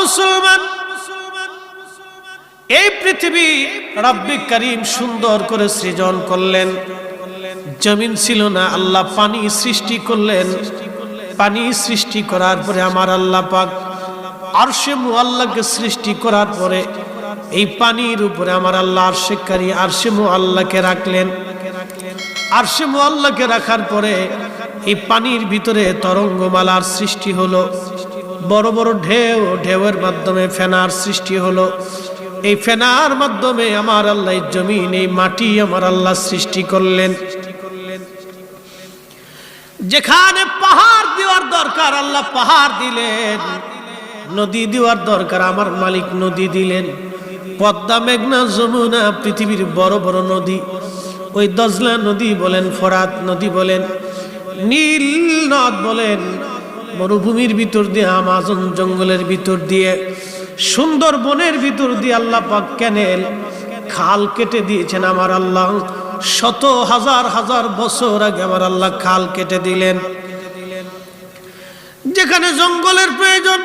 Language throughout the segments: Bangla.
মুসলমান, এই পৃথিবী রাব্বিক করিম সুন্দর করে সৃজন করলেন। জমিন ছিল না, আল্লাহ পানি সৃষ্টি করলেন। পানি সৃষ্টি করার পরে আমার আল্লাহ পাক আরশে মুআল্লাহকে সৃষ্টি করার পরে এই পানির উপরে আমার আল্লাহ আরশেকারী আরশে মুআল্লাহকে রাখলেন। আরশে মুআল্লাহকে রাখার পরে এই পানির ভিতরে তরঙ্গমালার সৃষ্টি হলো। বড় বড় ঢেউ, ঢেউয়ের মাধ্যমে ফেনার সৃষ্টি হলো। এই ফেনার মাধ্যমে আমার আল্লাহ জমিন, এই মাটি আমার আল্লাহ সৃষ্টি করলেন। যেখানে পাহাড় দেওয়ার দরকার, আল্লাহ পাহাড় দিলেন। নদী দেওয়ার দরকার, আমার মালিক নদী দিলেন। পদ্মা, মেঘনা, যমুনা, পৃথিবীর বড় বড় নদী। ওই দজলা নদী বলেন, ফরাত নদী বলেন, নীল নদ বলেন মরুভূমির ভিতর দিয়ে, আমাজন জঙ্গলের ভিতর দিয়ে সুন্দর বনের ভিতর দিয়ে আল্লাহ পাক ক্যানেল, খাল কেটে দিয়েছেন আমার আল্লাহ। শত হাজার হাজার বছর আগে আমার আল্লাহ খাল কেটে দিলেন। যেখানে জঙ্গলের প্রয়োজন,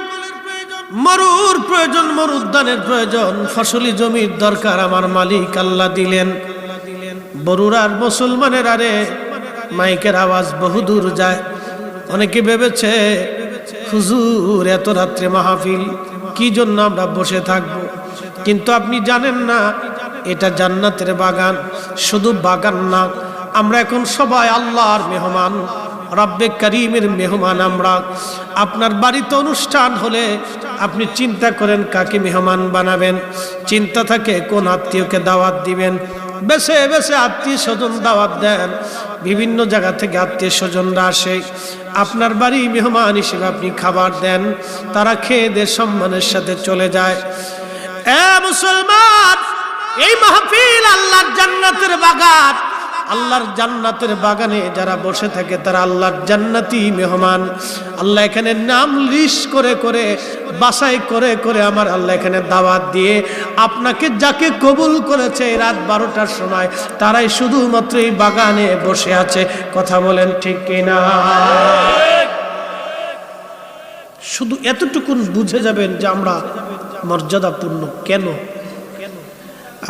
মরুর প্রয়োজন, মরুদ্যানের প্রয়োজন, ফসলি জমির দরকার আমার মালিক আল্লাহ দিলেন। বরুরার মুসলমানের আরে মাইকের আওয়াজ বহুদূর যায়। অনেকে ভেবেছে, হুজুর, এত রাত্রে মাহফিল, কি জন্য আমরা বসে থাকব? কিন্তু আপনি জানেন না, এটা জান্নাতের বাগান, শুধু বাগান না, আমরা এখন সবাই আল্লাহর মেহমান, রব্বে করিমের মেহমান আমরা। আপনার বাড়িতে অনুষ্ঠান হলে আপনি চিন্তা করেন কাকে মেহমান বানাবেন, চিন্তা থাকে কোন আত্মীয়কে দাওয়াত দিবেন বেছে বেছে আত্মীয় স্বজন দাওয়াত দেন। বিভিন্ন জায়গা থেকে আত্মীয় স্বজনরা আসে। আপনার বাড়ি মেহমান হিসেবে আপনি খাবার দেন। তারা খেয়ে দে সম্মানের সাথে চলে যায়। এ মুসলমান, এই মাহফিল আল্লাহর জান্নাতের বাগান। আল্লাহর জান্নাতের বাগানে যারা বসে থাকে, তারা আল্লাহর জান্নাতি মেহমান। আল্লাহ এখানে নাম লিস্ট করে করে বাসাই করে করে আমার আল্লাহ এখানে দাওয়াত দিয়ে আপনাকে যাকে কবুল করেছে রাত বারোটার সময়, তারাই শুধুমাত্র এই বাগানে বসে আছে। কথা বলেন ঠিক কিনা? শুধু এতটুকুন বুঝে যাবেন যে আমরা মর্যাদাপূর্ণ কেন?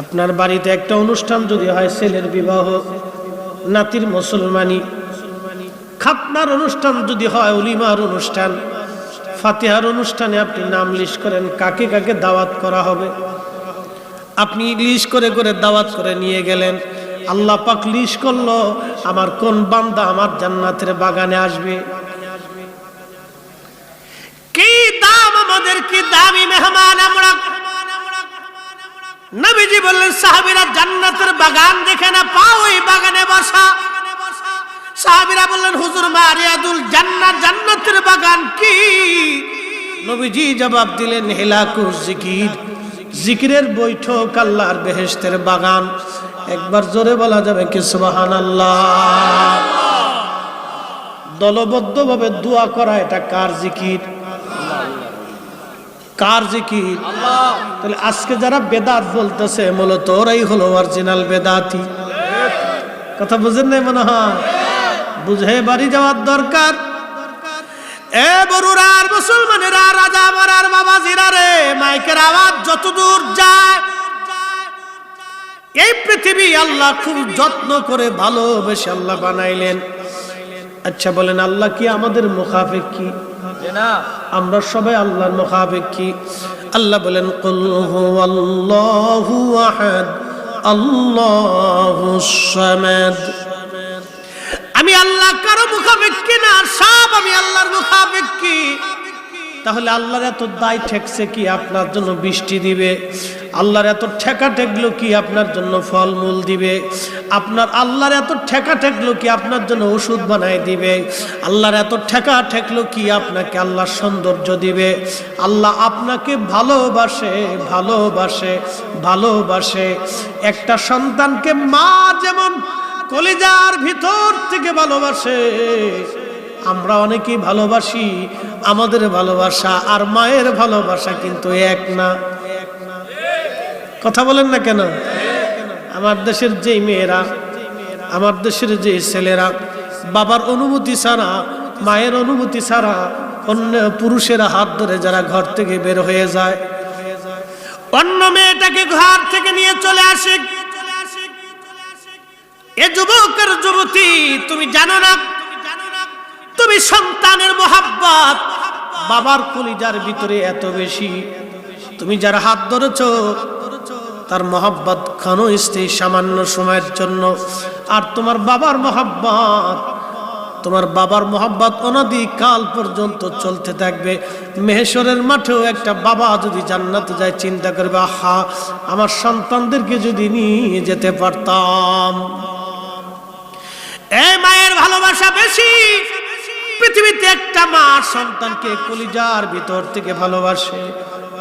আপনার বাড়িতে একটা অনুষ্ঠান যদি হয়, ছেলের বিবাহ নাতির মুসলমানি। খাতনার অনুষ্ঠান যদি হয় অলিমার অনুষ্ঠান। ফাতিহার অনুষ্ঠানে আপনি নাম লিস্ট করেন, কাকে কাকে দাওয়াত করা হবে। আপনি লিস্ট করে করে দাওয়াত করে নিয়ে গেলেন। আল্লাহ পাক লিস্ট করল, আমার কোন বান্দা আমার জান্নাতের বাগানে আসবে? কি দাম আমাদের, কি দামি মেহমান নবীজি বললেন, সাহাবিরা জান্নাতের বাগান দেখে না, পাও ওই বাগানে বসা। সাহাবিরা বললেন, হুজুর মারিয়াদুল জান্নাত, জান্নাতের বাগান কি? নবীজি জবাব দিলেন, হেলাকুর জিকির। জিকিরের বৈঠক আল্লাহর বেহেশতের বাগান। একবার জোরে বলা যাবে কি সুবাহান আল্লাহ দলবদ্ধভাবে দোয়া করা, এটা কার জিকির? কার জিকির? তাহলে আজকে যারা বেদাত বলতেছে, মূলত ওরাই হলো অরিজিনাল বেদাতি। কথা বুঝেন নাই মনে হয়? বুঝে বাড়ি যাওয়ার দরকার। এ বরুরার মুসলমানেরা, রাজা মারার বাবা জিরারে মাইকের আওয়াজ যত দূর যায়, এই পৃথিবী আল্লাহ খুব যত্ন করে ভালোবেসে আল্লাহ বানাইলেন। আচ্ছা বলেন, আল্লাহ কি আমাদের মুখাফিক কি? আমরা সবাই আল্লাহর মুখাফিক কি আল্লাহ বলেন, কুল হুয়াল্লাহু আহাদ আল্লাহুস সামাদ। আমি আল্লাহ কারও মুখাপেক্ষি না, সব আমি আল্লাহর মুখাপেক্ষি। তাহলে আল্লাহর এত দায় ঠেকছে কি আপনার জন্য বৃষ্টি দিবে? আল্লাহর এত ঠেকা ঠেকলো কি আপনার জন্য ফলমূল দিবে? আপনার, আল্লাহর এত ঠেকা ঠেকলো কি আপনার জন্য ওষুধ বানায় দিবে? আল্লাহর এত ঠেকা ঠেকলো কি আপনাকে আল্লাহর সৌন্দর্য দিবে? আল্লাহ আপনাকে ভালোবাসে ভালোবাসে ভালোবাসে। একটা সন্তানকে মা যেমন কলিজার ভিতর থেকে ভালোবাসে আমরা অনেকেই ভালোবাসি, আমাদের ভালোবাসা আর মায়ের ভালোবাসা কিন্তু এক না। কথা বলেন না কেন? আমার দেশের যেই মেয়েরা, আমার দেশের যে ছেলেরা, বাবার অনুমতি ছাড়া, মায়ের অনুমতি ছাড়া অন্য পুরুষেরা হাত ধরে যারা ঘর থেকে বের হয়ে যায়, অন্য মেয়েটাকে ঘর থেকে নিয়ে চলে আসে। এ যুবকের যুবতী, তুমি জানো না তুমি সন্তানের মোহাব্বত। বাবার কলিজার ভিতরে এত বেশি। তুমি যার হাত ধরেছ, তার মোহাব্বত স্ত্রী সামান্য সময়ের জন্য। আর তোমার বাবার মোহাব্বত, তোমার বাবার মোহাব্বত অনাদি কাল পর্যন্ত চলতে থাকবে। মেহেশ্বরের মাঠেও একটা বাবা যদি জান্নাতে যায়, চিন্তা করবে, আহা, আমার সন্তানদেরকে যদি নিয়ে যেতে পারতাম। এই মায়ের ভালোবাসা বেশি। পৃথিবীতে একটা মা সন্তানকে কলিজার ভিতর থেকে ভালোবাসে,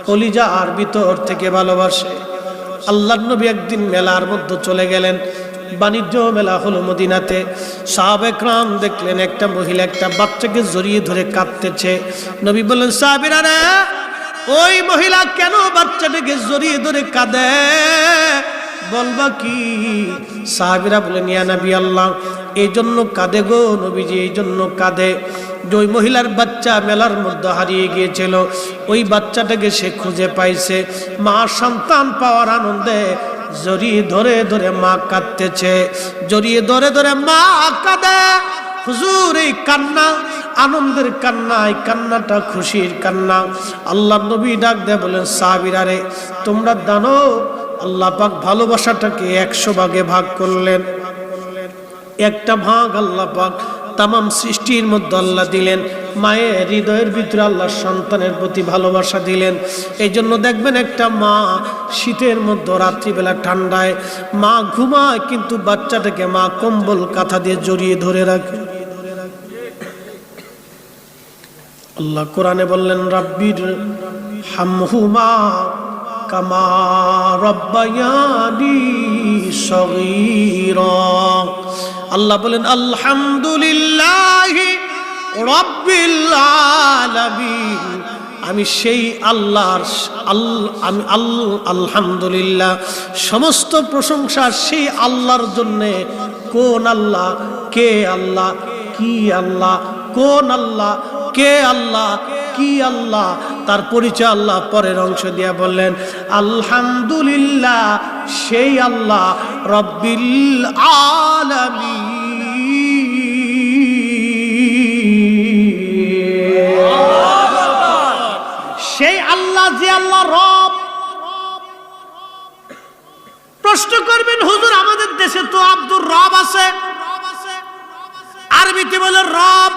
কলিজার ভিতর থেকে ভালোবাসে। আল্লাহ নবী একদিন মেলার মধ্যে চলে গেলেন। বাণিজ্য মেলা হলো মদিনাতে। সাহাবেকরাম দেখলেন একটা মহিলা একটা বাচ্চাকে জড়িয়ে ধরে কাঁদতেছে। নবী বললেন, সাহাবিরা ওই মহিলা কেন বাচ্চাটাকে জড়িয়ে ধরে কাঁদে? বলবা কি সাহাবিরা বলেন, ইয়া নবী আল্লাহ এই জন্য কাঁদে গো নবীজি এই জন্য কাঁদে। যে ওই মহিলার বাচ্চা মেলার মধ্যে হারিয়ে গিয়েছিল, ওই বাচ্চাটাকে সে খুঁজে পাইছে। মা সন্তান পাওয়ার আনন্দে জড়িয়ে ধরে ধরে মা কাঁদতেছে। জড়িয়ে ধরে ধরে মা কাঁদে। হুজুর, এই কান্না, আনন্দের কান্না, এই কান্নাটা খুশির কান্না। আল্লাহ নবী ডাক দেয় বলেন সাবিরারে তোমরা জানো আল্লাহ পাক ভালোবাসাটাকে একশো ভাগে ভাগ করলেন। একটা ভাগ আল্লাহ পাক তামাম সৃষ্টির মধ্যে আল্লাহ দিলেন। মায়ের হৃদয়ের ভিতরে আল্লাহ সন্তানের প্রতি ভালোবাসা দিলেন। এই জন্য দেখবেন একটা মা শীতের মধ্যে রাত্রিবেলা ঠান্ডায়, মা ঘুমায় কিন্তু বাচ্চাটাকে মা কম্বল, কাঁথা দিয়ে জড়িয়ে ধরে রাখে। আল্লাহ কোরআনে বললেন, রাব্বির হামহুমা আল্লাহ বলেন, আলহামদুলিল্লাহ আমি সেই আল্লাহর আল, আমি আল, আলহামদুলিল্লাহ। সমস্ত প্রশংসা সেই আল্লাহর জন্যে। কোন আল্লাহ, কে আল্লাহ, কি আল্লাহ, কোন আল্লাহ, কে আল্লাহ কি আল্লাহ? তার পরিচয় আল্লাহ পরের অংশ দিয়া বললেন, আলহামদুলিল্লাহ, সেই আল্লাহ রব্বিল আলামী সেই আল্লাহ যে আল্লাহ রব। প্রশ্ন করবেন, হুজুর, আমাদের দেশে তো আব্দুর রব আছে। আরবিতে বলে, রব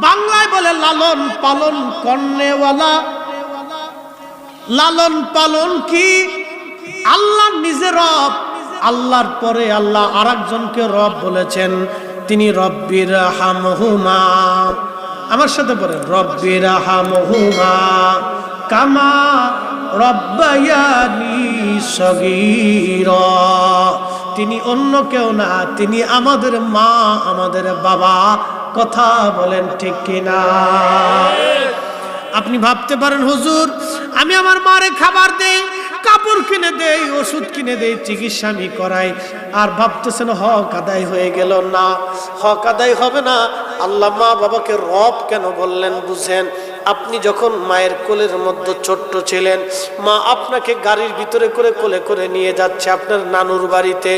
বাংলায় বলে লালন পালন কর্নেওয়ালা। লালন পালন কি? আল্লাহ নিজে রব, আল্লাহর পরে আল্লাহ আর একজনকে রব বলেছেন, তিনি রব্বির হামহুমা। আমার সাথে বলেন, রব্বির হামহুমা। কামা রব্বায়ানি সগীর। তিনি অন্য কেউ না, তিনি আমাদের মা, আমাদের বাবা। কথা বলেন ঠিক কিনা? আপনি ভাবতে পারেন, হুজুর, আমি আমার মারে খাবার দেই, কাপড় কিনে দেই, ওষুধ কিনে দেই, চিকিৎসা আমি করাই। আর ভাবতেছেন, হক আদায় হয়ে গেল না? হক আদায় হবে না? আল্লাহ মা বাবাকে রব কেন বললেন বুঝেন? আপনি যখন মায়ের কোলের মধ্যে ছোট্ট ছিলেন, মা আপনাকে গাড়ির ভিতরে করে কোলে করে নিয়ে যাচ্ছে আপনার নানুর বাড়িতে।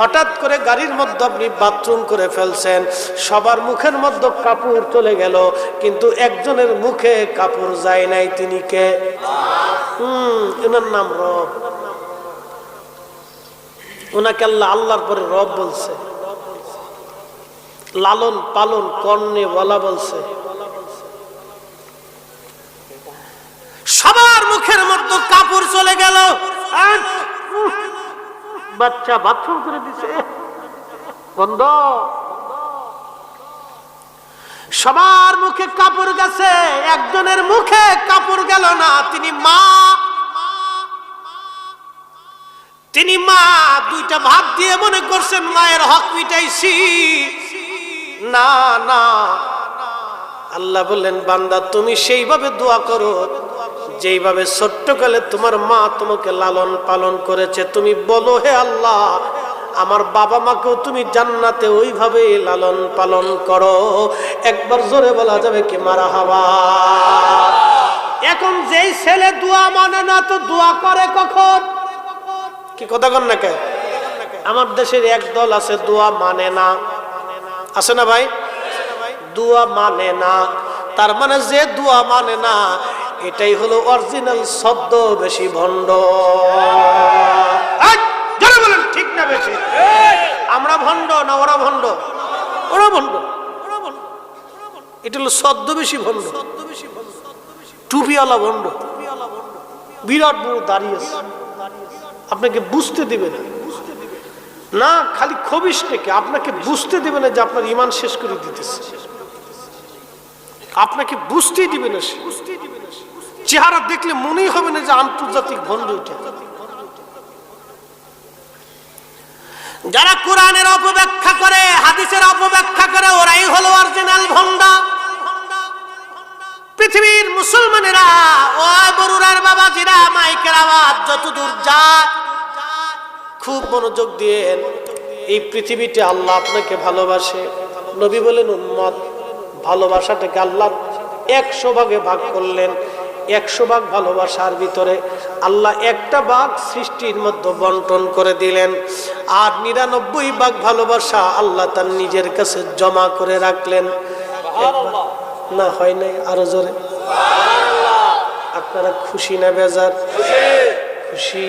হঠাৎ করে গাড়ির মধ্যে আপনি বাথরুম করে ফেলছেন, সবার মুখের মধ্যে কাপড় চলে গেল, কিন্তু একজনের মুখে কাপড় যায় নাই, তিনি কে? হুম, এনার নাম রব। ওনাকে আল্লাহ, আল্লাহর পরে রব বলছে। লালন পালন কর্ণে বলা বলছে সবার মুখের মধ্যে কাপড় চলে গেল। বাচ্চা বাথরুম করে দিছে। বন্ধ। সবার মুখে কাপড় গেছে, একজনের মুখে কাপড় গেল না। তিনি মা। তিনি মা, দুইটা ভাত দিয়ে মনে করছেন মায়ের হক মিটাইছি না না। আল্লাহ বললেন, বান্দা, তুমি সেইভাবে দোয়া করো। যেইভাবে ছোট্টকালে তোমার মা তোমাকে লালন পালন করেছে, তুমি বলো, হে আল্লাহ, আমার বাবা মাকেও তুমি জান্নাতে ওইভাবে লালন পালন করো। একবার জোরে বলা যাবে কি, মারা হাবা। এখন যেই ছেলে দোয়া মানে না, তো দোয়া করে কখন? কি কথা কন না কে? আমার দেশের এক দল আছে, দোয়া মানে না। আছে না ভাই? দোয়া মানে না। তার মানে যে দোয়া মানে না এটাই হলো অরিজিনাল শব্দ, বেশি ভণ্ড। বলেন, ঠিক না বেশি? আমরা ভণ্ড না ওরা ভণ্ড? ওরা ভণ্ড। এটা হলো শব্দ বেশি ভণ্ড। টুপিওয়ালা ভণ্ড। বিরাট বড় দাঁড়িয়েছে। আপনাকে বুঝতে দিবে না। না, খালি খবিস থেকে আপনাকে বুঝতে দিবে না যে আপনার ইমান শেষ করে দিতেছে। আপনাকে বুঝতেই দিবে না সে। চেহারা দেখলে মনেই হবে না যে আন্তর্জাতিক উঠে যারা কোরআনের অপব্যাখ্যা করে, হাদিসের অপব্যাখ্যা করে, ওরাই হলো অরিজিনাল ভণ্ডা পৃথিবীর মুসলমানেরা, ও বরুরার বাবাজিরা, মাইকের আওয়াজ যতদূর যায়, খুব মনোযোগ দিয়ে এই পৃথিবীতে আল্লাহ আপনাকে ভালোবাসে। নবী বলেন, উম্মত, ভালোবাসাটাকে আল্লাহ একশো ভাগে ভাগ করলেন। একশো ভাগ ভালোবাসার ভিতরে আল্লাহ একটা ভাগ সৃষ্টির মধ্যে বন্টন করে দিলেন। আর নিরানব্বই ভাগ ভালোবাসা আল্লাহ তার নিজের কাছে জমা করে রাখলেন। না হয় নাই আরও জোরে। আপনারা খুশি না বেজার? খুশি।